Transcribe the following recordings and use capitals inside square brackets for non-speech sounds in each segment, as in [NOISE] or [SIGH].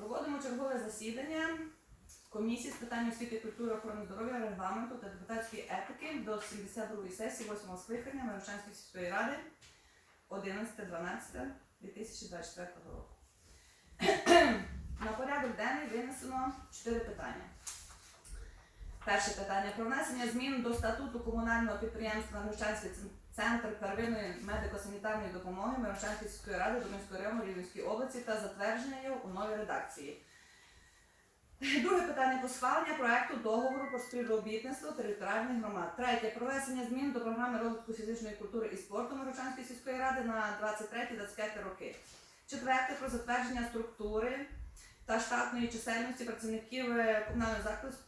Проводимо чергове засідання комісії з питань освіти, культури, охорони здоров'я, регламенту та депутатської етики до 72-ї сесії 8 скликання Мирошанської сільської ради 11.12.2024 року. [CLEARS THROAT] На порядок денний винесено 4 питання. Перше питання про внесення змін до статуту комунального підприємства Мирошанський центр первинної медико-санітарної допомоги Мирошанської сільської ради Домінської району Рівненської області та затвердження його у новій редакції. Друге питання про схвалення проекту договору про співробітництво територіальних громад. Третє про внесення змін до програми розвитку фізичної культури і спорту Мирошанської сільської ради на 23-25 роки. Четверте про затвердження структури та штатної чисельності працівників е, комунального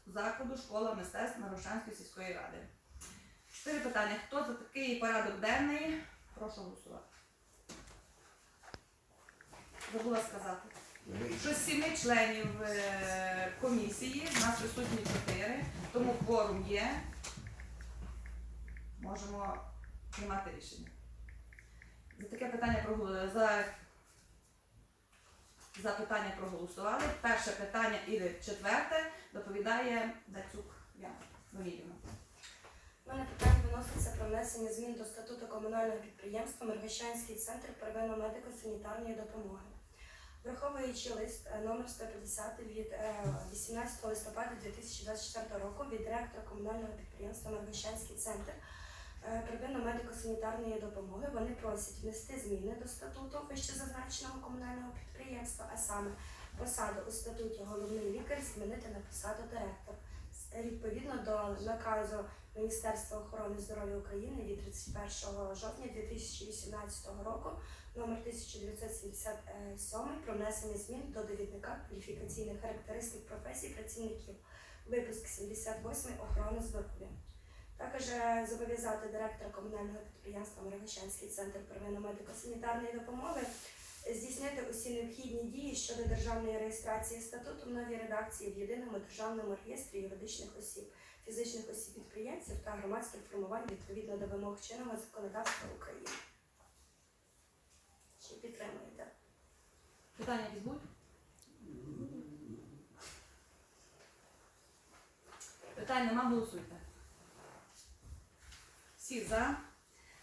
закладу, школа мистецтв Мирошанської сільської ради. Чотири питання. Хто за такий порядок денний? Прошу голосувати. Забула сказати. Що з сіми членів е, комісії, в нас присутні чотири, тому кворум є. Можемо приймати рішення. За таке питання за, за питання проголосували. Перше питання і четверте доповідає Дацюк Яна Леонідівна. У мене питання виноситься про внесення змін до статуту комунального підприємства Миргощанський центр первинно медико-санітарної допомоги. Враховуючи лист е, номер 150 від е, 18 листопада 2024 року від директора комунального підприємства Миргощанський центр е, первинно медико-санітарної допомоги, вони просять внести зміни до статуту вище зазначеного комунального підприємства, а саме посаду у статуті головний лікар змінити на посаду директор. Відповідно до наказу Міністерства охорони здоров'я України від 31 жовтня 2018 року номер 1977 про внесення змін до довідника кваліфікаційних характеристик професій працівників. Випуск 78 охорони здоров'я. Також е, зобов'язати директора комунального підприємства Мирогощанський центр первинно медико-санітарної допомоги здійснити усі необхідні дії щодо державної реєстрації статуту в новій редакції в єдиному державному реєстрі юридичних осіб, фізичних осіб підприємців та громадських формувань відповідно до вимог чинного законодавства України. Чи підтримуєте? Питання якісь будуть? Питань нема, голосуйте. Всі за.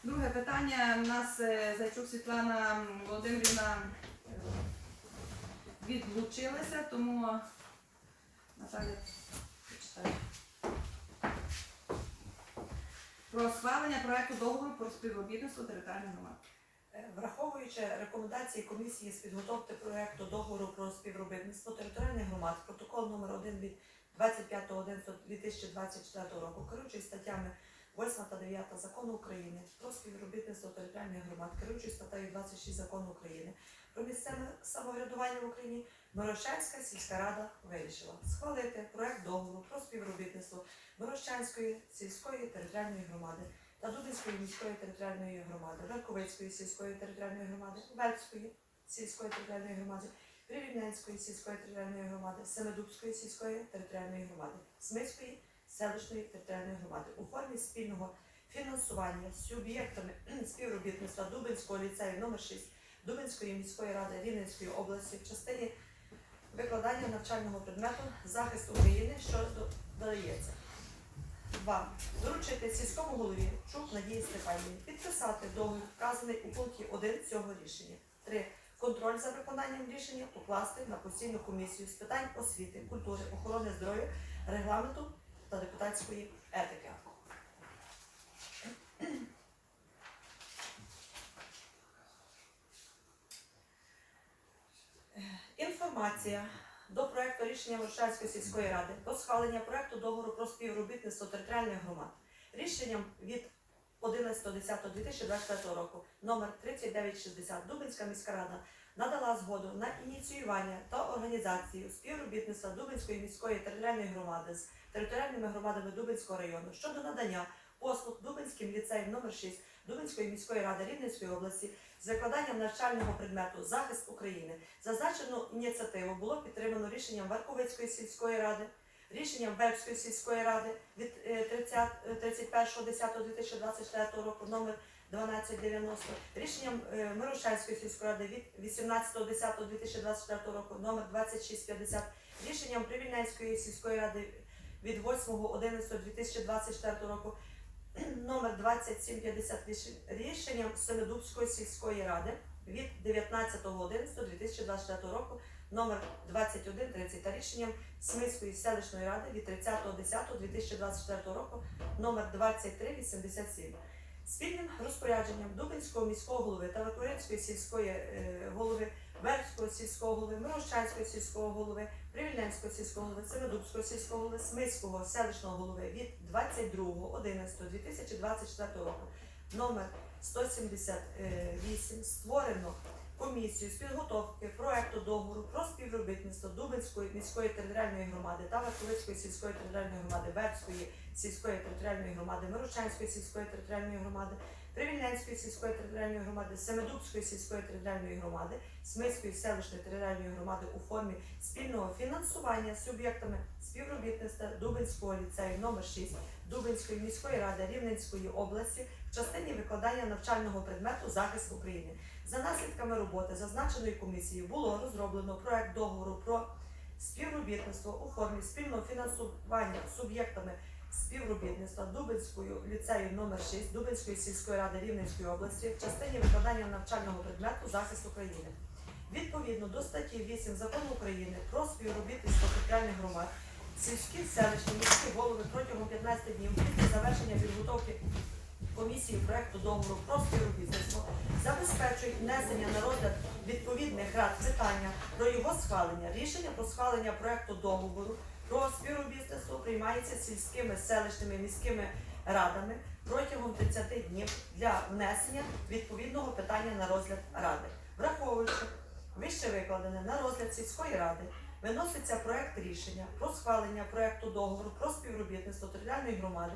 Друге питання. У нас е, Зайчук Світлана Володимирівна е, відлучилася, тому Наталя прочитає. Про схвалення проекту договору про співробітництво територіальних громад. Е, Враховуючи рекомендації комісії з підготовки проекту договору про співробітництво територіальних громад, протокол номер 1 від 25.11.2024 року, керуючись статтями 8 та 9 закону України про співробітництво територіальних громад, керуючись статтею 26 закону України про місцеве самоврядування в Україні, Мирошанська сільська рада вирішила схвалити проект договору про співробітництво Мирошанської сільської територіальної громади та Дубинської міської територіальної громади, Верховицької сільської територіальної громади, Вельської сільської територіальної громади, Прирівненської сільської територіальної громади, Семидубської сільської територіальної громади, Смицької селищної територіальної громади у формі спільного фінансування з суб'єктами співробітництва Дубинського ліцею номер 6 Дубинської міської ради Рівненської області в частині викладання навчального предмету захист України, що додається. 2. Доручити сільському голові Чук Надії Степанівні підписати договір, вказаний у пункті 1 цього рішення. 3. Контроль за виконанням рішення покласти на постійну комісію з питань освіти, культури, охорони здоров'я, регламенту та депутатської етики. Інформація до проекту рішення Варшавської сільської ради про схвалення проекту договору про співробітництво територіальних громад. Рішенням від 11.10.2024 року номер 3960 Дубинська міська рада надала згоду на ініціювання та організацію співробітництва Дубинської міської територіальної громади з територіальними громадами Дубинського району щодо надання послуг Дубинським ліцеєм номер 6 Дубинської міської ради Рівненської області з викладанням навчального предмету захист України. Зазначену ініціативу було підтримано рішенням Верховицької сільської ради, рішенням Вербської сільської ради від е, 30 е, 31.10.2024 року номер 1290, рішенням е, Мирошенської сільської ради від 18.10.2024 року номер 2650, рішенням Привільненської сільської ради від 8.11.2024 року [CLEARS THROAT] номер 2750, рішен- рішенням Семидубської сільської ради від 19.11.2024 року номер 2130 та рішенням Смиської селищної ради від 30.10.2024 року номер 2387. Спільним розпорядженням Дубинського міського голови та Верховинської сільської е, голови, Вербського сільського голови, Мирошанського сільського голови, Привільненського сільського голови, Семидубського сільського голови, Смиського селищного голови від 22.11.2024 року номер 178 створено комісію з підготовки проекту договору про співробітництво Дубинської міської територіальної громади та Верховицької сільської територіальної громади, Бердської сільської територіальної громади, Мирочанської сільської територіальної громади, Привільненської сільської територіальної громади, Семидубської сільської територіальної громади, Смиської селищної територіальної громади у формі спільного фінансування суб'єктами співробітництва Дубинського ліцею номер 6 Дубинської міської ради Рівненської області в частині викладання навчального предмету захист України. За наслідками роботи зазначеної комісії було розроблено проект договору про співробітництво у формі спільного фінансування суб'єктами співробітництва Дубинською ліцею номер 6 Дубинської сільської ради Рівненської області в частині викладання навчального предмету захист України. Відповідно до статті 8 закону України про співробітництво територіальних громад, сільські селищні міські голови протягом 15 днів після завершення підготовки комісії проекту договору про співробітництво забезпечують внесення на розгляд відповідних рад питання про його схвалення. Рішення про схвалення проекту договору про співробітництво приймається сільськими селищними міськими радами протягом 30 днів для внесення відповідного питання на розгляд ради. Враховуючи вище викладене на розгляд сільської ради, виноситься проект рішення про схвалення проекту договору про співробітництво територіальної громади,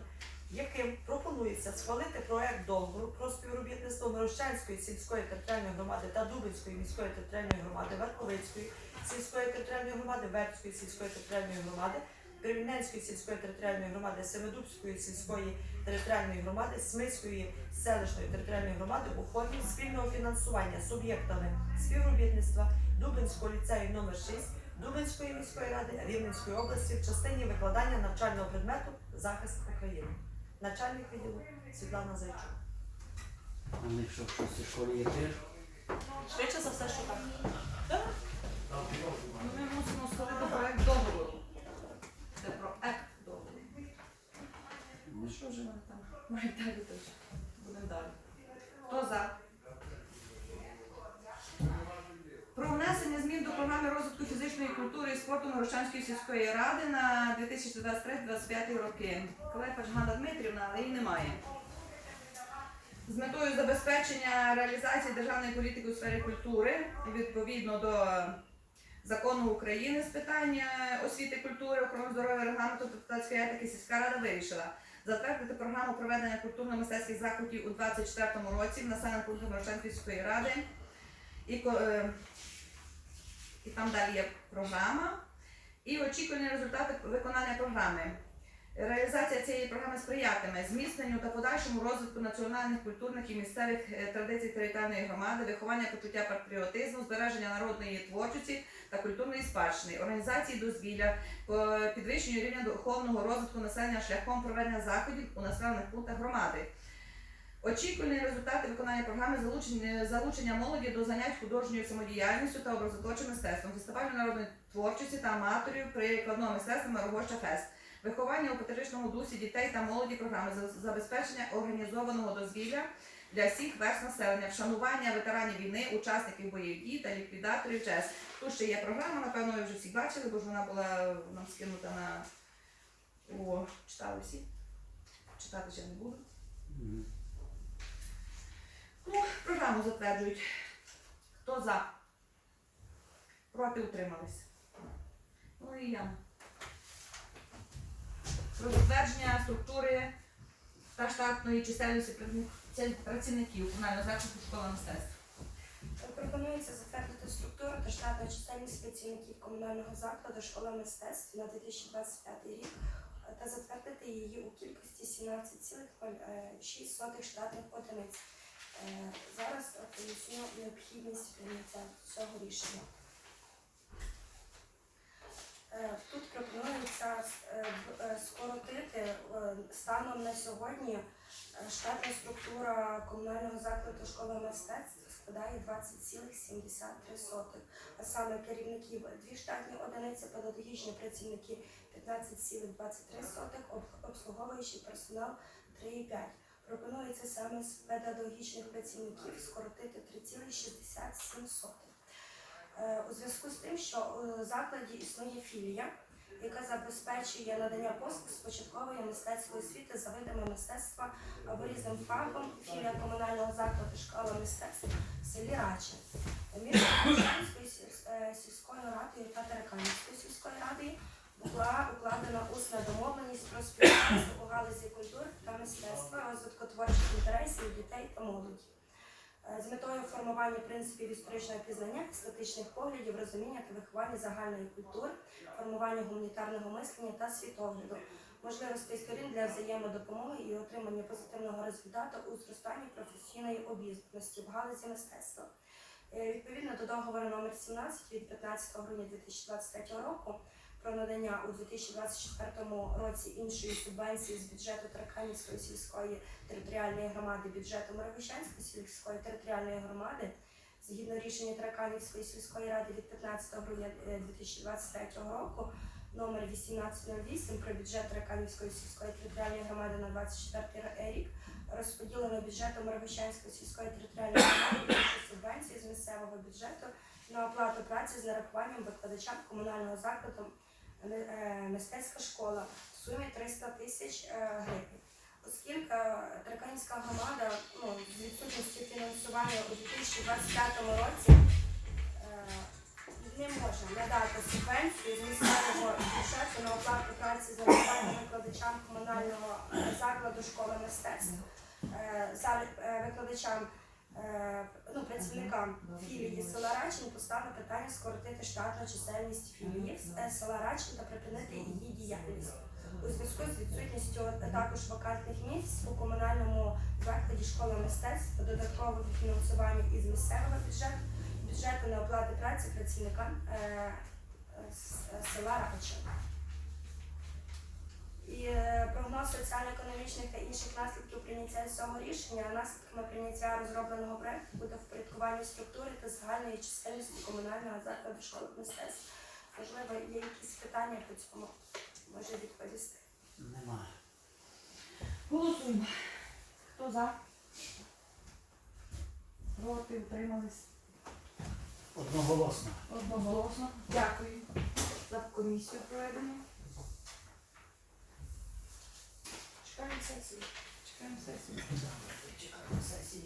яким пропонується схвалити проект договору про співробітництво Мирощанської сільської територіальної громади та Дубинської міської територіальної громади, Верховицької сільської територіальної громади, Вербської сільської територіальної громади, Привільненської сільської територіальної громади, Семидубської сільської територіальної громади, Смиської селищної територіальної громади у формі спільного фінансування суб'єктами співробітництва Дубинського ліцею номер 6 Дубинської міської ради Рівненської області в частині викладання навчального предмету захист України. Начальник відділу Світлана Зайчук. А в них що в школі є теж? Швидше за все, що так. Ну, Ми мусимо створити проект договору. Це проект договору. Ну що ж вони там? Мають далі теж. Будемо далі. Хто за? Про внесення змін до програми розвитку фізичної культури і спорту Мирошанської сільської ради на 2023-2025 роки. Клепач Ганна Дмитрівна, але її немає. З метою забезпечення реалізації державної політики у сфері культури відповідно до закону України з питання освіти, культури, охорони здоров'я, регламенту депутатської етики сільська рада вирішила затвердити програму проведення культурно-мистецьких заходів у 2024 році в населених пунктах Мирошанської ради. І, е, і там далі є програма. І очікувані результати виконання програми. Реалізація цієї програми сприятиме зміцненню та подальшому розвитку національних, культурних і місцевих е, традицій територіальної громади, виховання почуття патріотизму, збереження народної творчості та культурної спадщини, організації дозвілля, підвищенню рівня духовного розвитку населення шляхом проведення заходів у населених пунктах громади. Очікувані результати виконання програми залучення, залучення молоді до занять художньою самодіяльністю та образотворчим мистецтвом, фестивалю народної творчості та аматорів прикладного мистецтва Марогоща Фест, виховання у патріотичному дусі дітей та молоді програми, забезпечення організованого дозвілля для всіх верст населення, вшанування ветеранів війни, учасників бойових дій та ліквідаторів ЧС. Тут ще є програма, напевно, ви вже всі бачили, бо ж вона була нам скинута на о, читали всі. Читати ще не буду. Ну, програму затверджують. Хто за? Проти утримались. Ну і я. Про затвердження структури та штатної чисельності працівників комунального закладу школи мистецтв. Пропонується затвердити структуру та штатну чисельність працівників комунального закладу школи мистецтв на 2025 рік е, та затвердити її у кількості 17,06 штатних одиниць. Е, Зараз поясню необхідність прийняття цього рішення. Е, Тут пропонується е, е, скоротити станом на сьогодні штатна структура комунального закладу школи мистецтв складає 20,73. А саме керівників дві штатні одиниці, педагогічні працівники 15,23, об- обслуговуючий персонал 3,5. Пропонується саме з педагогічних працівників скоротити 3,67. Е, У зв'язку з тим, що у закладі існує філія, яка забезпечує надання послуг з початкової мистецької освіти за видами мистецтва або різним фахом, філія комунального закладу школа мистецтв в селі Рачі. Між е, сільською радою та Тараканівською сільською радою була укладена усна домовленість про співпрацю у галузі культури та мистецтва, метою формування принципів історичного пізнання, естетичних поглядів, розуміння та виховання загальної культури, формування гуманітарного мислення та світогляду, можливостей сторін для взаємодопомоги і отримання позитивного результату у зростанні професійної обізнаності в галузі мистецтва. Е, Відповідно до договору номер 17 від 15 грудня 2023 року про надання у 2024 році іншої субвенції з бюджету Тараканівської сільської територіальної громади бюджету Мировищанської сільської територіальної громади згідно рішення Тараканівської сільської ради від 15 грудня е, 2023 року номер 1808 про бюджет Тараканівської сільської територіальної громади на 24 рік розподілено бюджетом Мировищанської сільської територіальної громади субвенції з місцевого бюджету на оплату праці з нарахуванням викладачам комунального закладу е, е, мистецька школа в сумі 300 тисяч е, гривень. Оскільки Траканівська громада ну, з відсутністю фінансування у 2025 році е, не може надати субвенцію з місцевого бюджету на оплату праці з нарахуванням викладачам комунального е, закладу школи мистецтв, е, за е, викладачам е, ну, працівникам філії села Рачин постане питання скоротити штатну чисельність філії е, села Рачин та припинити її діяльність. У зв'язку з відсутністю також вакантних місць у комунальному закладі школи мистецтв додаткового фінансування із місцевого бюджету бюджету на оплати праці працівникам е, е, е, села Рачин. І е, прогноз соціально-економічних та інших наслідків прийняття цього рішення наслідками прийняття розробленого проекту буде впорядкування структури та загальної чисельності комунального закладу школи мистецтв. Можливо, є якісь питання по цьому може відповісти. Немає. Голосуємо. Хто за? Проти, утримались? Одноголосно. Одноголосно. Дякую за комісію проведену. Чекаємо сесії. Чекаємо сесії. Чекаємо сесії.